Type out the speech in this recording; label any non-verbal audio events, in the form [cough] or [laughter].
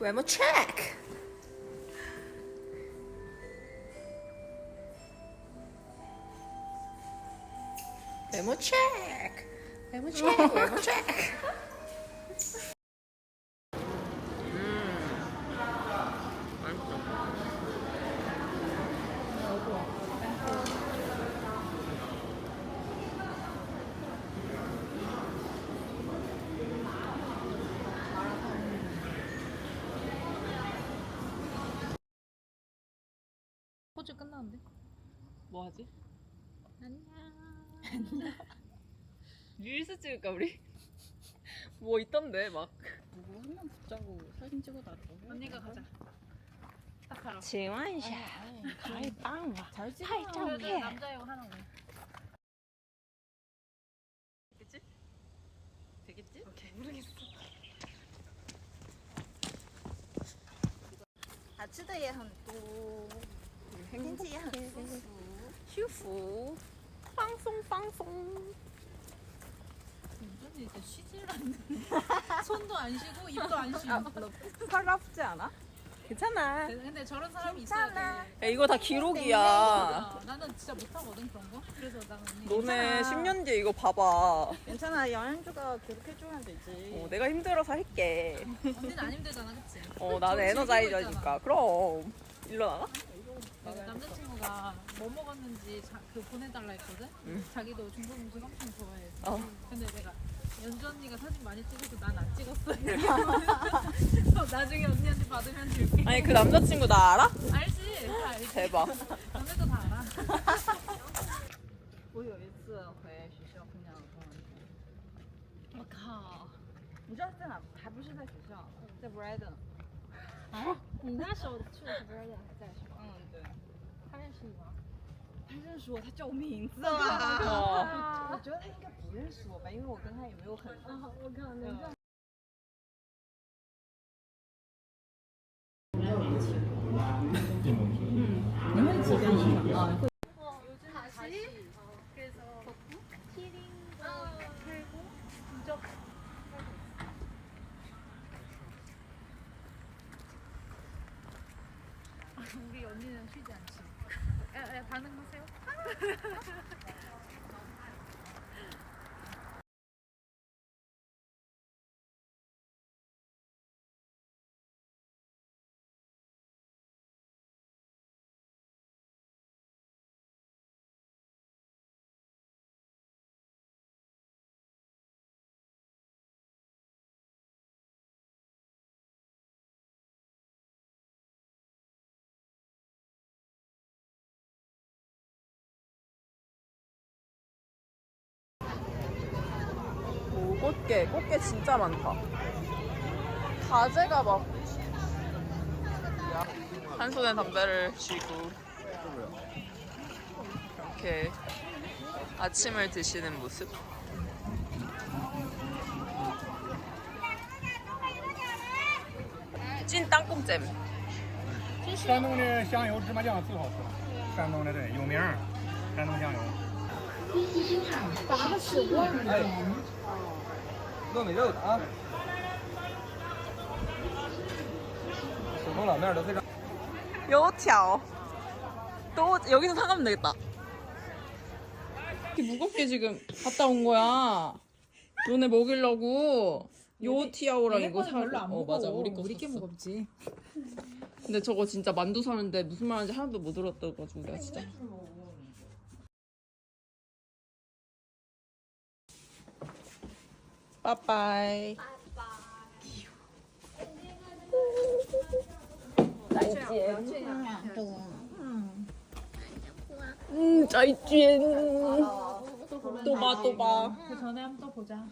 Grandma check. Grandma check. Grandma check. Grandma check. [laughs] 포즈 끝났는데? 뭐 하지? 안녕. [laughs] 릴스 찍을까 우리? [laughs] 뭐 있던데 막 누구 한 명 붙자고 사진 찍어달라고. 언니가 가자. 딱 하라. 지원샤. 가이빵. 잘 찍어. 살짝 해. 남자애고 하라고. 되겠지? 되겠지? 오케이 모르겠어 好吃的也很多， 행복해. 휴후. 빵송 빵송. 완전히 이제 쉬질 않는. [laughs] 손도 안 쉬고 입도 안 쉬고. 살갑지 않아? 괜찮아. 근데 저런 사람이 있어야 돼. 야, 이거 다 기록이야. 네, 네. 아, 나는 진짜 못하거든 그런 거. 그래서 나는 너네 괜찮아. 10년 뒤에 이거 봐봐. 괜찮아. 여행주가 계속해주면 되지. 어, 내가 힘들어서 할게. 언니는 안 힘들잖아, 그치? 어, 나는 에너자이저니까. 그럼. 일로 나가? 그 남자친구가 뭐 먹었는지 자, 그 보내달라 했거든? 응. 자기도 중국 음식 엄청 좋아해서. 어. 근데 내가 연주 언니가 사진 많이 찍어서 난 안 찍었어. [laughs] 그래서 나중에 언니한테 받으면 줄게. 아니 그 남자친구 나 알아? 알지? 다 알지? 대박 언니도 다 알아.我有一次回学校碰见了朋友，我靠！你知道在哪？还不是在学校，在 Brighton。你那时候去的是 b r i 还在是吗？嗯，对。 他认识你吗？他认识我，他叫我名字哦吗？我觉得他应该不认识我吧，因为我跟他也没有很。啊，我靠，能这样。다시 우리 언니는 쉬지 않지. 야, 야, 반응하세요. [laughs] 꽃게 꽃게 진짜 많다 가재가 막 한 손에 담배를 쥐고 이렇게 아침을 드시는 모습 찐 땅콩잼 山东的香油芝麻酱最好吃，山东的对有名儿，山东香油。 糯米肉的啊，手工老面都非常。 요条또 여기서 사가면 되겠다 이렇게 무겁게 지금 갔다 온 거야 너네 먹이려고 요티아오랑 이거 사 별로 안 어 무거워. 맞아 우리 거 우리께 샀어. 무겁지. 근데 저거 진짜 만두 사는데 무슨 말인지 하나도 못 들었다고 가지고 내가 진짜 빠빠이 음, 再见.또 봐, 또 봐. 그 전에 한번 또 보자.